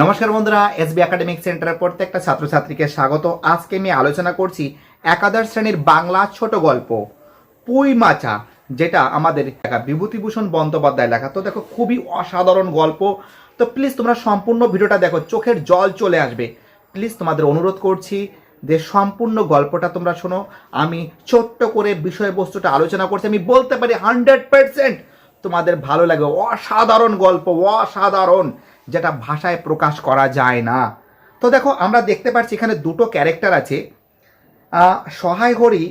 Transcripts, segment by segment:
নমস্কার বন্ধুরা SB academic সেন্টারের প্রত্যেকটা ছাত্রছাত্রীকে স্বাগত। আজকে আমি আলোচনা করছি একাদশ শ্রেণির বাংলা ছোট গল্প, পুই মাচা, যেটা আমাদের লেখা বিভূতিভূষণ বন্দ্যোপাধ্যায় লেখা। তো দেখো, খুবই অসাধারণ গল্প। তো প্লিজ তোমরা সম্পূর্ণ ভিডিওটা দেখো, চোখের জল চলে আসবে। প্লিজ তোমাদের অনুরোধ করছি যে সম্পূর্ণ গল্পটা তোমরা শোনো। আমি ছোট্ট করে বিষয়বস্তুটা আলোচনা করছি। আমি বলতে পারি হান্ড্রেড পার্সেন্ট তোমাদের ভালো লাগে। অসাধারণ গল্প, অসাধারণ, যেটা ভাষায় প্রকাশ করা যায় না। তো দেখো, আমরা দেখতে পাচ্ছি এখানে দুটো ক্যারেক্টার আছে। সহায় হরি,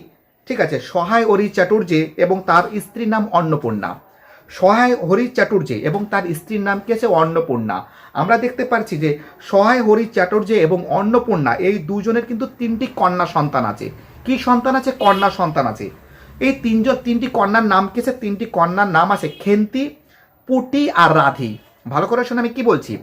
ঠিক আছে, সহায় হরি চাটুর্যে এবং তার স্ত্রীর নাম অন্নপূর্ণা। সহায় হরি চাটুর্যে এবং তার স্ত্রীর নাম কি আছে? অন্নপূর্ণা। আমরা দেখতে পাচ্ছি যে সহায় হরি চাটুর্যে এবং অন্নপূর্ণা এই দুজনের কিন্তু তিনটি কন্যা সন্তান আছে। কি সন্তান আছে? কন্যা সন্তান আছে। এই তিনজন, তিনটি কন্যার নাম কি আছে? তিনটি কন্যার নাম আছে খেন্তি, পুটি আর রাধি। ভালো করে শোনো, আমি কি বলছি?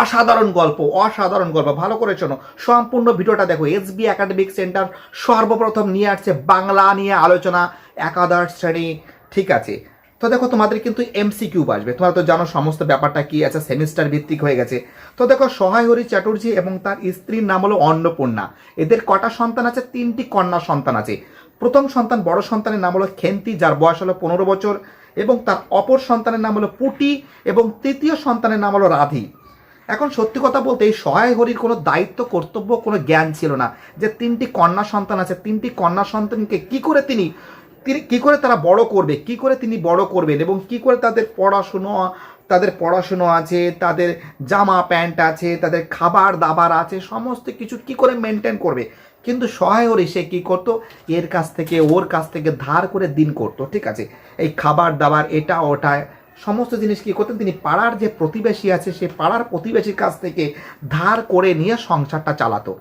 অসাধারণ গল্প অসাধারণ গল্প। ভালো করে শোনো। সম্পূর্ণ ভিডিওটা দেখো। এসবি একাডেমিক সেন্টার সর্বপ্রথম নিয়ে আসছে বাংলা নিয়ে আলোচনা, একাদশ শ্রেণি। ঠিক আছে? তো দেখো, তোমাদের কিন্তু এমসিকিউ আসবে। তোমরা তো জানো সমস্ত ব্যাপারটা কি আছে সেমিস্টার ভিত্তিক হয়ে গেছে। তো দেখো, সহায় হরি চ্যাটার্জি এবং তার স্ত্রীর নাম হলো অন্নপূর্ণা। এদের কটা সন্তান আছে? তিনটি কন্যা সন্তান আছে। প্রথম সন্তান বড় সন্তানের নাম হলো খেন্তি, যার বয়স হলো পনেরো বছর, এবং তার অপর সন্তানের নাম হলো পুটি, এবং তৃতীয় সন্তানের নাম হলো রাধি। এখন সত্যি কথা বলতে এই সহায় হরির কোনো দায়িত্ব, কর্তব্য, কোনো জ্ঞান ছিল না যে তিনটি কন্যা সন্তান আছে। তিনটি কন্যা সন্তানকে কি করে তিনি তিনি কি করে তারা বড় করবে, কি করে তিনি বড় করবেন, এবং কি করে তাদের পড়াশুনো তাদের পড়াশুনো আছে, তাদের জামা, প্যান্ট আছে, তাদের খাবার দাবার আছে, সমস্ত কিছু কি করে মেনটেন করবে? কিন্তু সহায় হলে সে কী করতো? এর কাছ থেকে, ওর কাছ থেকে ধার করে দিন করতো, ঠিক আছে? এই খাবার দাবার, এটা, ওটা, সমস্ত জিনিস কী করতেন? তিনি পাড়ার যে প্রতিবেশী আছে, সে পাড়ার প্রতিবেশীর কাছ থেকে ধার করে নিয়ে সংসারটা চালাতো।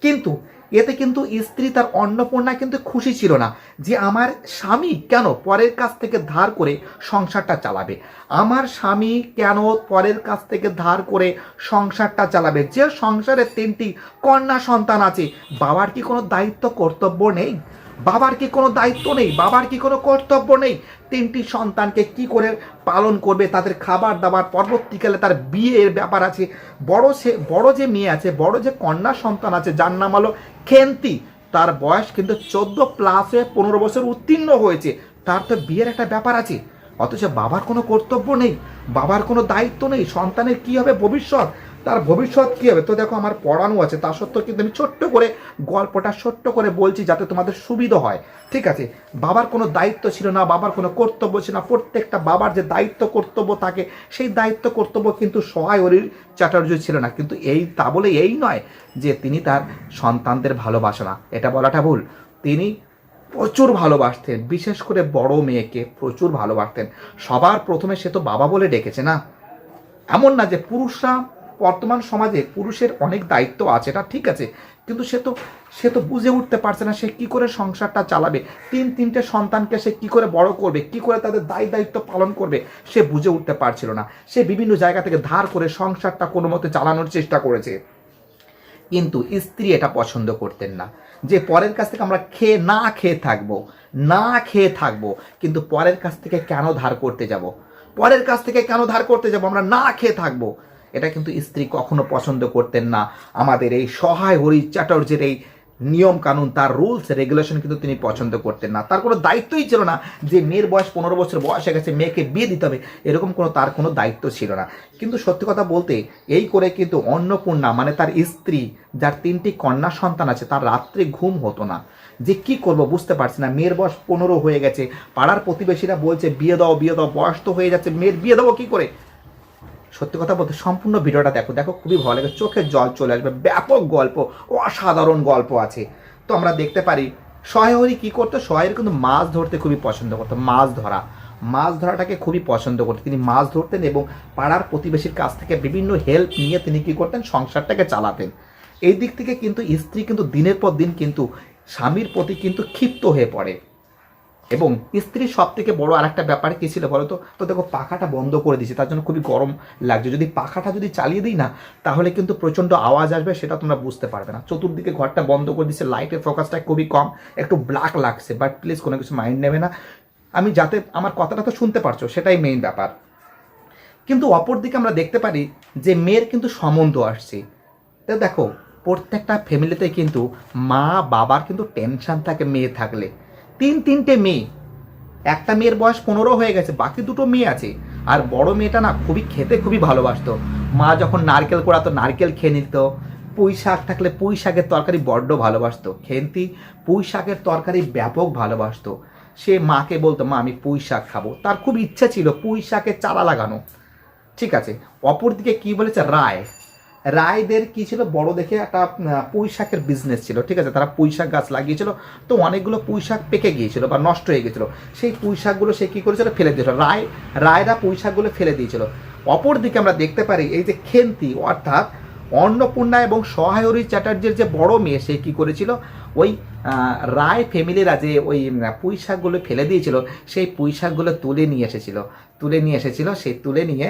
কিন্তু এতে কিন্তু স্ত্রী তার অন্নপূর্ণা কিন্তু খুশি ছিল না যে আমার স্বামী কেন পরের কাছ থেকে ধার করে সংসারটা চালাবে? আমার স্বামী কেন পরের কাছ থেকে ধার করে সংসারটা চালাবে? যে সংসারে তিনটি কন্যা সন্তান আছে, বাবার কি কোনো দায়িত্ব, কর্তব্য নেই? বাবার কি কোনো দায়িত্ব নেই? বাবার কি কোনো কর্তব্য নেই? তিনটি সন্তানকে কি করে পালন করবে? তাদের খাবার দাবার পরবর্তীকালে তার বিয়ের ব্যাপার আছে। বড় সে, বড় যে মেয়ে আছে, বড় যে কন্যা সন্তান আছে, যার নাম হলো খেন্তি তার বয়স কিন্তু চোদ্দ প্লাস পনেরো বছর উত্তীর্ণ হয়েছে। তার তো বিয়ের একটা ব্যাপার আছে। অথচ বাবার কোনো কর্তব্য নেই, বাবার কোনো দায়িত্ব নেই। সন্তানের কি হবে ভবিষ্যৎ? তার ভবিষ্যৎ কী হবে? তো দেখো আমার পড়ানো আছে, তা সত্ত্বেও কিন্তু আমি ছোট্ট করে গল্পটা ছোট্ট করে বলছি যাতে তোমাদের সুবিধা হয়। ঠিক আছে? বাবার কোনো দায়িত্ব ছিল না, বাবার কোনো কর্তব্য ছিল না, প্রত্যেকটা বাবার যে দায়িত্ব, কর্তব্য থাকে, সেই দায়িত্ব, কর্তব্য কিন্তু সহায় অরির চ্যাটার্য ছিল না। কিন্তু এই, তা বলে এই নয় যে তিনি তার সন্তানদের ভালোবাসে না। এটা বলাটা ভুল। তিনি প্রচুর ভালোবাসতেন, বিশেষ করে বড় মেয়েকে প্রচুর ভালোবাসতেন। সবার প্রথমে সে তো বাবা বলে ডেকেছে না। এমন না যে পুরুষরা বর্তমান সমাজে পুরুষের অনেক দায়িত্ব আছে, এটা ঠিক আছে, কিন্তু সে তো সে তো বুঝে উঠতে পারছে না সে কি করে সংসারটা চালাবে। তিন, তিনটে সন্তানকে সে কি করে বড় করবে, কি করে তাদের দায় দায়িত্ব পালন করবে, সে বুঝে উঠতে পারছিল না। সে বিভিন্ন জায়গা থেকে ধার করে সংসারটা কোনো মতে চালানোর চেষ্টা করেছে। কিন্তু স্ত্রী এটা পছন্দ করতেন না। যে পরের কাছ থেকে আমরা খেয়ে, না খেয়ে থাকব, না খেয়ে থাকব, কিন্তু পরের কাছ থেকে কেন ধার করতে যাব? পরের কাছ থেকে কেন ধার করতে যাব? আমরা না খেয়ে থাকব। এটা কিন্তু স্ত্রী কখনো পছন্দ করতেন না। আমাদের এই সহায় হরি চ্যাটার্জির এই নিয়ম কানুন, তার রুলস রেগুলেশন কিন্তু তিনি পছন্দ করতেন না। তার কোনো দায়িত্বই ছিল না যে মেয়ের বয়স পনেরো বছর বয়স গেছে, মেয়েকে বিয়ে দিতে হবে, এরকম কোনো তার কোনো দায়িত্ব ছিল না। কিন্তু সত্যি কথা বলতে, এই করে কিন্তু অন্নপূর্ণা মানে তার স্ত্রী, যার তিনটি কন্যা সন্তান আছে, তার রাত্রে ঘুম হতো না। যে কি করব বুঝতে পারছি না, মেয়ের বয়স পনেরো হয়ে গেছে, পাড়ার প্রতিবেশীরা বলছে, বিয়ে দাও বিয়ে দাও, বয়স তো হয়ে যাচ্ছে, মেয়ের বিয়ে দেবো কী করে? সত্যি কথা বলতে সম্পূর্ণ ভিডিওটা দেখো দেখো খুবই ভালো লাগে, চোখে জল চলে আসবে, ব্যাপক গল্প, অসাধারণ গল্প আছে। তো আমরা দেখতে পারি সহায়হরি কি করতো? সহায়ের কিন্তু মাছ ধরতে খুবই পছন্দ করতো, মাছ ধরা। মাছ ধরাটাকে খুবই পছন্দ করতেন তিনি মাছ ধরতেন এবং পাড়ার প্রতিবেশীর কাছ থেকে বিভিন্ন হেল্প নিয়ে তিনি কি করতেন? সংসারটাকে চালাতেন। এই দিক থেকে কিন্তু স্ত্রী কিন্তু দিনের পর দিন কিন্তু স্বামীর প্রতি কিন্তু ক্ষিপ্ত হয়ে পড়ে। এবং স্ত্রীর সব থেকে বড় আরেকটা ব্যাপার কী ছিল বলো তো? তো দেখো, পাখাটা বন্ধ করে দিয়েছে, তার জন্য খুবই গরম লাগছে। যদি পাখাটা যদি চালিয়ে দিই না, তাহলে কিন্তু প্রচণ্ড আওয়াজ আসবে, সেটা তোমরা বুঝতে পারবে না। চতুর্দিকে ঘরটা বন্ধ করে দিচ্ছে লাইটের ফোকাসটা খুবই কম, একটু ব্ল্যাক লাগছে বাট প্লিজ কোনো কিছু মাইন্ড নেবে না। আমি যাতে, আমার কথাটা তো শুনতে পারছ, সেটাই মেইন ব্যাপার। কিন্তু অপরদিকে আমরা দেখতে পারি যে মেয়ের কিন্তু সম্বন্ধ আসছে। তো দেখো, প্রত্যেকটা ফ্যামিলিতে কিন্তু মা বাবার কিন্তু টেনশন থাকে, মেয়ে থাকলে। তিন তিনটে মেয়ে। একটা মেয়ের বয়স পনেরো হয়ে গেছে, বাকি দুটো মেয়ে আছে। আর বড় মেয়েটা না খুবই খেতে খুবই ভালোবাসতো। মা যখন নারকেল কোড়াতো, নারকেল খেয়ে নিত। পুঁই শাক থাকলে পুঁই শাকের তরকারি বড্ড ভালোবাসতো। খেন্তি পুঁই শাকের তরকারি ব্যাপক ভালোবাসতো। সে মাকে বলতো, মা, আমি পুঁই শাক খাব। তার খুব ইচ্ছা ছিল পুঁই শাকের চারা লাগানো। ঠিক আছে, অপরদিকে কি বলেছে? রায়। রায়দের কি ছিল? বড় দেখে একটা পুঁই শাকের বিজনেস ছিল, ঠিক আছে? তারা পুঁই শাক গাছ লাগিয়েছিল, তো অনেকগুলো পুঁই শাক পেকে গিয়েছিল বা নষ্ট হয়ে গেছিল সেই পুঁই শাকগুলো সে কী করেছিল? ফেলে দিয়েছিল। রায়, রায়রা পুঁই শাকগুলো ফেলে দিয়েছিল। অপরদিকে আমরা দেখতে পারি এই যে খেন্তি, অর্থাৎ অন্নপূর্ণা এবং সহায়রী চ্যাটার্জির যে বড় মেয়ে, সে কী করেছিল? ওই রায় ফ্যামিলিরা যে ওই পুঁই শাকগুলো ফেলে দিয়েছিল, সেই পুঁই শাকগুলো তুলে নিয়ে এসেছিল। তুলে নিয়ে এসেছিল সেই তুলে নিয়ে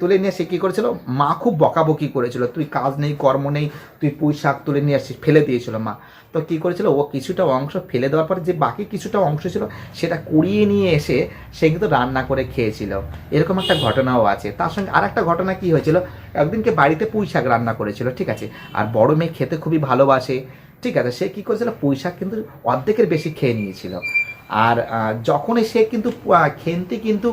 তুলে নিয়ে সে কী করেছিল? মা খুব বকাবকি করেছিল। তুই কাজ নেই, কর্ম নেই, তুই পুঁই শাক তুলে নিয়ে আসিস ফেলে দিয়েছিল মা। তো কী করেছিল? ও কিছুটা অংশ ফেলে দেওয়ার পর যে বাকি কিছুটা অংশ ছিল, সেটা কুড়িয়ে নিয়ে এসে সে কিন্তু রান্না করে খেয়েছিল। এরকম একটা ঘটনাও আছে। তার সঙ্গে আর একটা ঘটনা কি হয়েছিল? একদিনকে বাড়িতে পুঁই শাক রান্না করেছিল, ঠিক আছে? আর বড় মেয়ে খেতে খুবই ভালোবাসে, ঠিক আছে? সে কী করেছিল? পুঁই শাক কিন্তু অর্ধেকের বেশি খেয়ে নিয়েছিল। আর যখনই সে কিন্তু খেনতে কিন্তু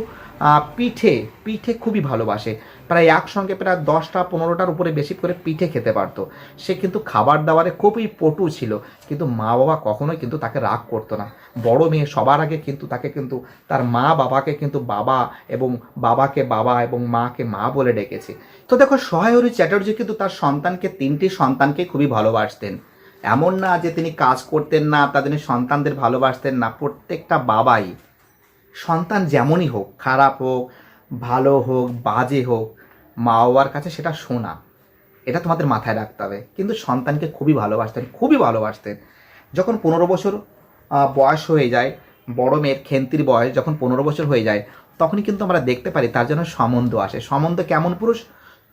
পিঠে পিঠে খুবই ভালোবাসে। প্রায় একসঙ্গে প্রায় দশটা, পনেরোটার উপরে বেশি করে পিঠে খেতে পারতো। সে কিন্তু খাবার দাবারে খুবই পটু ছিল, কিন্তু মা বাবা কখনোই কিন্তু তাকে রাগ করতো না। বড় মেয়ে সবার আগে কিন্তু তাকে কিন্তু তার মা বাবাকে কিন্তু বাবা এবং বাবাকে বাবা এবং মাকে মা বলে ডেকেছে। তো দেখো সহায়রী চ্যাটার্জি কিন্তু তার সন্তানকে, তিনটি সন্তানকে খুবই ভালোবাসতেন। এমন না যে তিনি কাজ করতেন না, তাদের সন্তানদের ভালোবাসতেন না, প্রত্যেকটা বাবাই। সন্তান যেমনই হোক, খারাপ হোক, ভালো হোক, বাজে হোক মা বাবার কাছে সেটা শোনা। এটা তোমাদের মাথায় রাখতে হবে। কিন্তু সন্তানকে খুবই ভালোবাসতেন খুবই ভালোবাসতেন। যখন পনেরো বছর বয়স হয়ে যায়, বড় মেয়ের খেন্তির বয়স যখন পনেরো বছর হয়ে যায়, তখনই কিন্তু আমরা দেখতে পারি তার জন্য সম্বন্ধ আসে। সম্বন্ধ কেমন পুরুষ?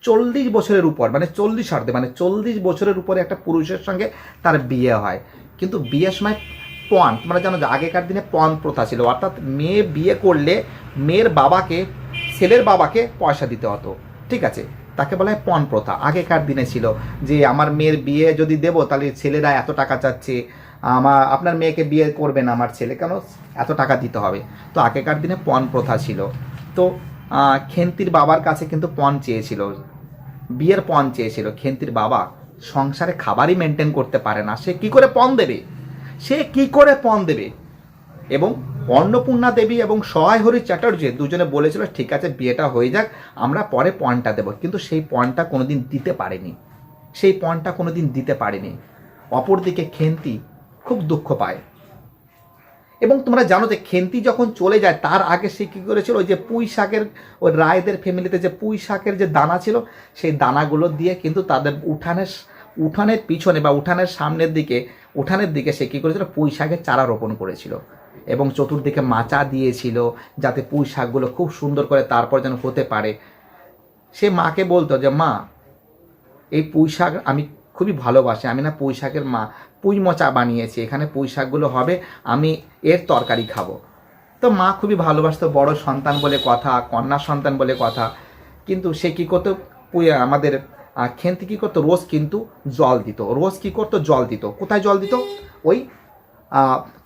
চল্লিশ বছরের উপর মানে চল্লিশ অর্ধে মানে চল্লিশ বছরের উপরে একটা পুরুষের সঙ্গে তার বিয়ে হয়। কিন্তু বিয়ের সময় পণ, তোমরা জানো যে আগেকার দিনে পণ প্রথা ছিল, অর্থাৎ মেয়ে বিয়ে করলে মেয়ের বাবাকে, ছেলের বাবাকে পয়সা দিতে হতো, ঠিক আছে? তাকে বলা হয় পণ প্রথা। আগেকার দিনে ছিল যে আমার মেয়ের বিয়ে যদি দেবো, তাহলে ছেলেরা এত টাকা চাচ্ছে আমার আপনার মেয়েকে বিয়ে করবে না আমার ছেলে, কেন? এত টাকা দিতে হবে। তো আগেকার দিনে পণ প্রথা ছিল। তো খেন্তির বাবার কাছে কিন্তু পণ চেয়েছিল, বিয়ের পণ চেয়েছিল। খেন্তির বাবা সংসারে খাবারই মেনটেন করতে পারে না। সে কি করে পণ দেবে? সে কি করে পণ দেবে? এবং অন্নপূর্ণা দেবী এবং সহায় হরি চ্যাটার্জি দুজনে বলেছিল, ঠিক আছে, বিয়েটা হয়ে যাক, আমরা পরে পণটা দেবো। কিন্তু সেই পণটা কোনোদিন দিতে পারেনি। সেই পণটা কোনোদিন দিতে পারেনি। অপরদিকে খেন্তি খুব দুঃখ পায়। এবং তোমরা জানো যে খেন্তি যখন চলে যায়, তার আগে সে কী করেছিল, ওই যে পুঁই শাকের, ওই রায়দের ফ্যামিলিতে যে পুঁই শাকের যে দানা ছিল, সেই দানাগুলো দিয়ে কিন্তু তাদের উঠানের উঠানের পিছনে বা উঠানের সামনের দিকে, উঠানের দিকে সে কী করেছিল? পুঁই শাকের চারা রোপণ করেছিল এবং চতুর্দিকে মাচা দিয়েছিল যাতে পুঁই শাকগুলো খুব সুন্দর করে তারপর যেন হতে পারে। সে মাকে বলতো যে, মা, এই পুঁই শাক আমি খুবই ভালোবাসি, আমি না পুঁই শাকের মা, পুঁই মোচা বানিয়েছি, এখানে পুঁই শাকগুলো হবে, আমি এর তরকারি খাব। তো মা খুবই ভালোবাসতো, বড় সন্তান বলে কথা, কন্যা সন্তান বলে কথা। কিন্তু সে কী করতো? আমাদের খেন্তি কী করতো? রোজ কিন্তু জল দিত। রোজ কী করতো? জল দিত। কোথায় জল দিত? ওই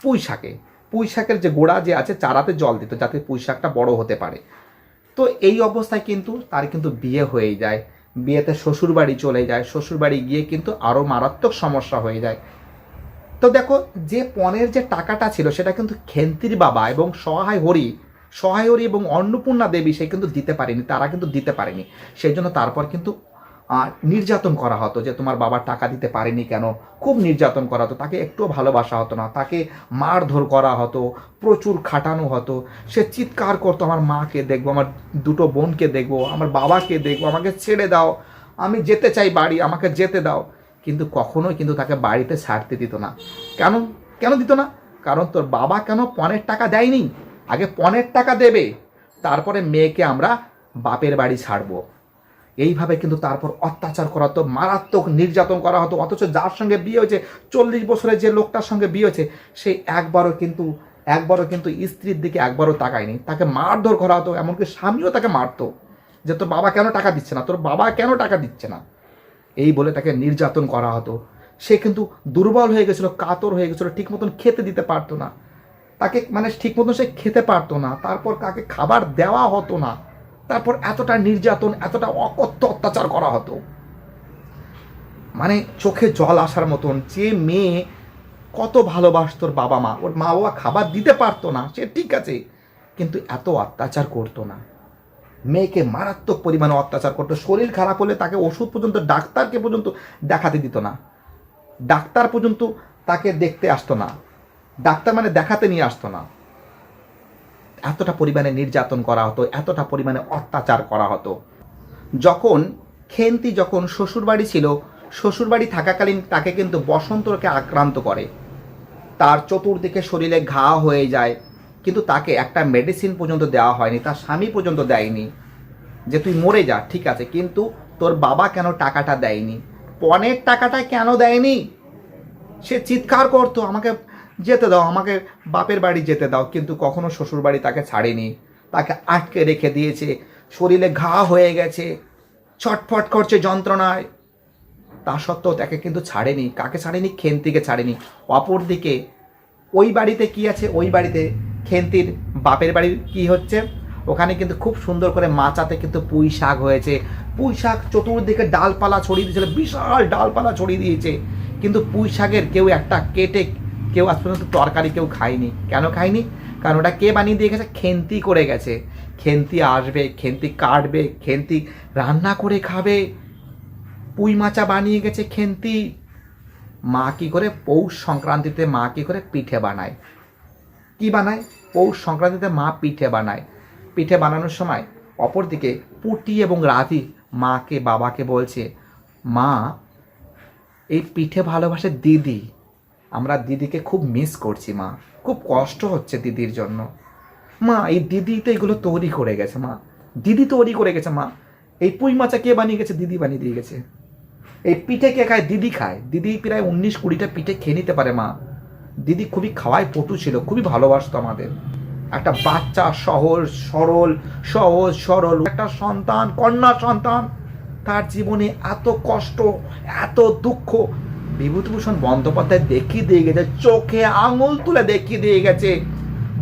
পুঁই শাকে। পুঁই শাকের যে গোড়া যে আছে, চারাতে জল দিত যাতে পুঁই শাকটা বড় হতে পারে। তো এই অবস্থায় কিন্তু তার কিন্তু বিয়ে হয়ে যায়। বিয়েতে শ্বশুরবাড়ি চলে যায়। শ্বশুরবাড়ি গিয়ে কিন্তু আরও মারাত্মক সমস্যা হয়ে যায়। তো দেখো, যে পণের যে টাকাটা ছিল, সেটা কিন্তু খেন্তির বাবা এবং সহায় হরি সহায় হরি এবং অন্নপূর্ণা দেবী সে কিন্তু দিতে পারেনি, তারা কিন্তু দিতে পারেনি। সেই জন্য তারপর কিন্তু নির্যাতন করা হতো যে তোমার বাবা টাকা দিতে পারেনি কেন? খুব নির্যাতন করা হতো, তাকে একটুও ভালোবাসা হতো না, তাকে মারধর করা হতো, প্রচুর খাটানো হতো। সে চিৎকার করতো, আমার মাকে দেখব, আমার দুটো বোনকে দেখব, আমার বাবাকে দেখব, আমাকে ছেড়ে দাও, আমি যেতে চাই বাড়ি, আমাকে যেতে দাও। কিন্তু কখনোই কিন্তু তাকে বাড়িতে ছাড়তে দিত না। কেন? কেন দিত না? কারণ তোর বাবা কেন পণের টাকা দেয়নি? আগে পণের টাকা দেবে, তারপরে মেয়েকে আমরা বাপের বাড়ি ছাড়বো। এইভাবে কিন্তু তারপর অত্যাচার করা হতো, মারাত্মক নির্যাতন করা হতো, অথচ যার সঙ্গে বিয়ে হয়েছে, চল্লিশ বছরের যে লোকটার সঙ্গে বিয়ে হয়েছে, সে একবারও কিন্তু একবারও কিন্তু স্ত্রীর দিকে একবারও তাকায়নি। তাকে মারধর করা হতো, এমনকি স্বামীও তাকে মারতো, যে তোর বাবা কেন টাকা দিচ্ছে না, তোর বাবা কেন টাকা দিচ্ছে না? এই বলে তাকে নির্যাতন করা হতো। সে কিন্তু দুর্বল হয়ে গেছিল, কাতর হয়ে গেছিল, ঠিক মতন খেতে দিতে পারতো না। তাকে মানে ঠিক মতন সে খেতে পারতো না, তারপর তাকে খাবার দেওয়া হতো না। তারপর এতটা নির্যাতন, এতটা অকথ্য অত্যাচার করা হতো। মানে চোখে জল আসার মতন, যে মেয়ে কত ভালোবাসত ওর বাবা মা, ওর মা বাবা খাবার দিতে পারতো না, সে ঠিক আছে, কিন্তু এত অত্যাচার করতো না। মেয়েকে মারাত্মক পরিমাণে অত্যাচার করতো, শরীর খারাপ হলে তাকে ওষুধ পর্যন্ত, ডাক্তারকে পর্যন্ত দেখাতে দিত না। ডাক্তার পর্যন্ত তাকে দেখতে আসতো না। ডাক্তার মানে দেখাতে নিয়ে আসতো না। এতটা পরিমাণে নির্যাতন করা হতো, এতটা পরিমাণে অত্যাচার করা হতো। যখন খেন্তি যখন শ্বশুরবাড়ি ছিল, শ্বশুরবাড়ি থাকাকালীন তাকে কিন্তু বসন্তকে আক্রান্ত করে। তার চতুর্দিকে শরীরে ঘা হয়ে যায়, কিন্তু তাকে একটা মেডিসিন পর্যন্ত দেওয়া হয়নি, তার স্বামী পর্যন্ত দেয়নি যে তুই মরে যা, ঠিক আছে, কিন্তু তোর বাবা কেন টাকাটা দেয়নি? পণের টাকাটা কেন দেয়নি? সে চিৎকার করতো, আমাকে যেতে দাও, আমাকে বাপের বাড়ি যেতে দাও, কিন্তু কখনো শ্বশুর বাড়ি তাকে ছাড়েনি। তাকে আটকে রেখে দিয়েছে, শরীরে ঘা হয়ে গেছে, ছটফট করছে যন্ত্রণায়। তা সত্ত্বেও তাকে কিন্তু ছাড়েনি। কাকে ছাড়েনি? খেন্তিকে ছাড়েনি। অপরদিকে, ওই বাড়িতে কি আছে? ওই বাড়িতে খেন্তির বাপের বাড়ির কি হচ্ছে? ওখানে কিন্তু খুব সুন্দর করে মাচাতে কিন্তু পুঁই শাক হয়েছে। পুঁই শাক চতুর্দিকে ডালপালা ছড়িয়ে দিয়েছিল, বিশাল ডালপালা ছড়িয়ে দিয়েছে। কিন্তু পুঁই শাকের কেউ একটা কেটে কেউ আজ পর্যন্ত তরকারি কেউ খায়নি। কেন খায়নি? কারণ ওটা কে বানিয়ে দিয়ে গেছে খেন্তি করে গেছে। খেন্তি আসবে, খেন্তি কাটবে, খেন্তি রান্না করে খাবে। পুঁই মাচা বানিয়ে গেছে খেন্তি। মা কী করে? পৌষ সংক্রান্তিতে মা কী করে? পিঠে বানায়। কি বানায়? পৌষ সংক্রান্তিতে মা পিঠে বানায়। পিঠে বানানোর সময় অপরদিকে পুটি এবং রাধি মাকে, বাবাকে বলছে, মা, এই পিঠে ভালোবাসে দিদি। আমরা দিদিকে খুব মিস করছি, মা। খুব কষ্ট হচ্ছে দিদির জন্য। মা, এই দিদি তো এগুলো তৈরি করে গেছে, মা। দিদি তৈরি করে গেছে, মা। এই পুঁই মাচা কে বানিয়ে গেছে? দিদি বানিয়ে দিয়ে গেছে। এই পিঠে কে খায়? দিদি খায়। দিদি প্রায় উনিশ কুড়িটা পিঠে খেয়ে নিতে পারে, মা। দিদি খুবই খাওয়ায়, পটু ছিল, খুবই ভালোবাসতো আমাদের। একটা বাচ্চা, সহজ, সরল সহজ, সরল। একটা সন্তান, কন্যা সন্তান। তার জীবনে এত কষ্ট, এত দুঃখ বিভূতিভূষণ বন্দ্যোপাধ্যায় দেখিয়ে দিয়ে গেছে, চোখে আঙুল তুলে দেখিয়ে দিয়ে গেছে।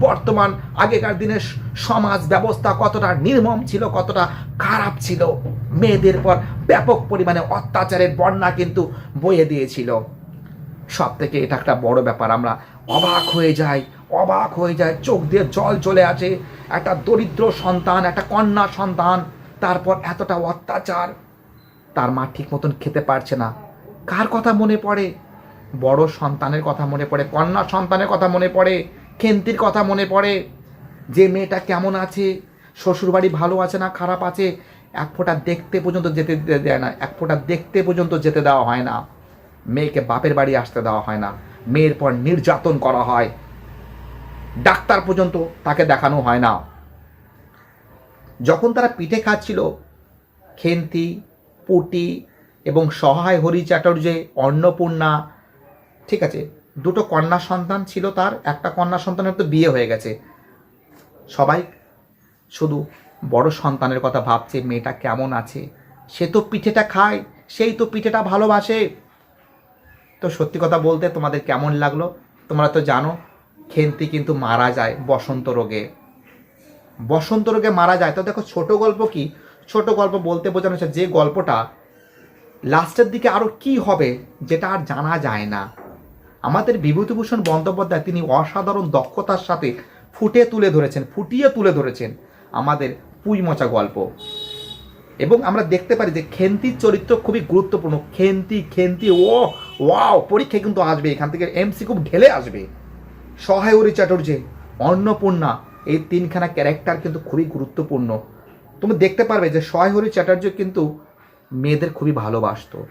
বর্তমান আগেকার দিনের সমাজ ব্যবস্থা কতটা নির্মম ছিল, কতটা খারাপ ছিল, মেয়েদের পর ব্যাপক পরিমাণে অত্যাচারের বন্যা কিন্তু বয়ে দিয়েছিল। সব থেকে এটা একটা বড় ব্যাপার, আমরা অবাক হয়ে যাই, অবাক হয়ে যায় চোখ দিয়ে জল চলে আসে। একটা দরিদ্র সন্তান, একটা কন্যা সন্তান, তারপর এতটা অত্যাচার, তার মা ঠিক মতন খেতে পারছে না। কার কথা মনে পড়ে? বড় সন্তানের কথা মনে পড়ে, কন্যা সন্তানের কথা মনে পড়ে, খেন্তির কথা মনে পড়ে। যে মেয়েটা কেমন আছে? শ্বশুরবাড়ি ভালো আছে না খারাপ আছে? এক ফোঁটা দেখতে পর্যন্ত যেতে দেয় না। এক ফোঁটা দেখতে পর্যন্ত যেতে দেওয়া হয় না। মেয়েকে বাপের বাড়ি আসতে দেওয়া হয় না। মেয়ের পর নির্যাতন করা হয়। ডাক্তার পর্যন্ত তাকে দেখানো হয় না। যখন তারা পিঠে খাচ্ছিল, খেন্তি, পুটি এবং সহায় হরি চ্যাটার্জি, অন্নপূর্ণা, ঠিক আছে, দুটো কন্যা সন্তান ছিল তার, একটা কন্যা সন্তানের তো বিয়ে হয়ে গেছে। সবাই শুধু বড় সন্তানের কথা ভাবছে, মেয়েটা কেমন আছে? সে তো পিঠেটা খায়, সেই তো পিঠেটা ভালোবাসে। তো সত্যি কথা বলতে তোমাদের কেমন লাগল? তোমরা তো জানো, খেন্তি কিন্তু মারা যায় বসন্ত রোগে। বসন্ত রোগে মারা যায়। তো দেখো, ছোট গল্প কি? ছোট গল্প বলতে বোঝানো হচ্ছে যে গল্পটা লাস্টের দিকে আরও কি হবে যেটা আর জানা যায় না। আমাদের বিভূতিভূষণ বন্দ্যোপাধ্যায় তিনি অসাধারণ দক্ষতার সাথে ফুটে তুলে ধরেছেন, ফুটিয়ে তুলে ধরেছেন আমাদের পুঁইমচা গল্প। এবং আমরা দেখতে পারি যে খেন্তির চরিত্র খুবই গুরুত্বপূর্ণ। খেন্তি খেন্তি, ও, ওয়াও পরীক্ষায় কিন্তু আসবে এখান থেকে এমসি খুব ঢেলে আসবে। সহায়রী চ্যাটার্জি, অন্নপূর্ণা, এই তিনখানা ক্যারেক্টার কিন্তু খুবই গুরুত্বপূর্ণ। তুমি দেখতে পারবে যে সহায়রী চ্যাটার্জি কিন্তু মেয়েদের খুবই ভালোবাসতো।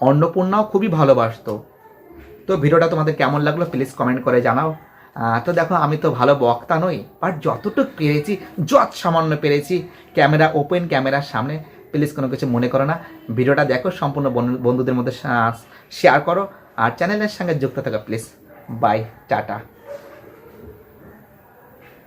অন্নপূর্ণাও খুবই ভালোবাসতো। তো ভিডিওটা তোমাদের কেমন লাগল প্লিজ কমেন্ট করে জানাও। তো দেখো, আমি তো ভালো বক্তা নই বাট যতটুকু পেরেছি যত সামান্য পেরেছি, ক্যামেরা ওপেন ক্যামেরার সামনে প্লিজ কোনো কিছু মনে করো না। ভিডিওটা দেখো, সম্পূর্ণ বন্ধু- বন্ধুদের মধ্যে শেয়ার করো, আর চ্যানেলের সঙ্গে যুক্ত থাকো প্লিজ বাই টাটা।